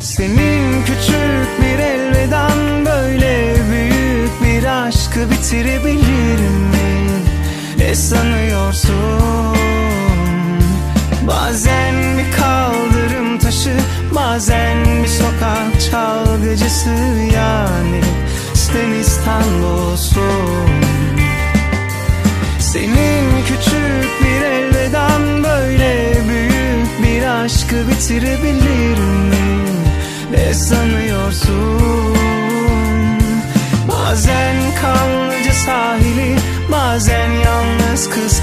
Senin küçük bir elveden böyle büyük bir aşkı bitirebilir mi? Ne sanıyorsun? Bazen bir kaldırım taşı Bazen bir sokak çalgıcısı yani Sen İstanbul'sun Senin küçük bir elveden böyle büyük bir aşkı bitirebilir mi? Ne sanıyorsun? Bazen kanlıca sahili Bazen yalnız kız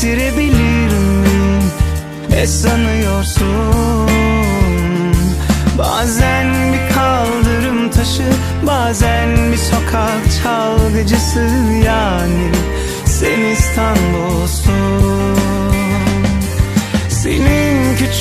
bitirebilir mi? Ne sanıyorsun? Bazen bir kaldırım taşı Bazen bir sokak çalgıcısı yani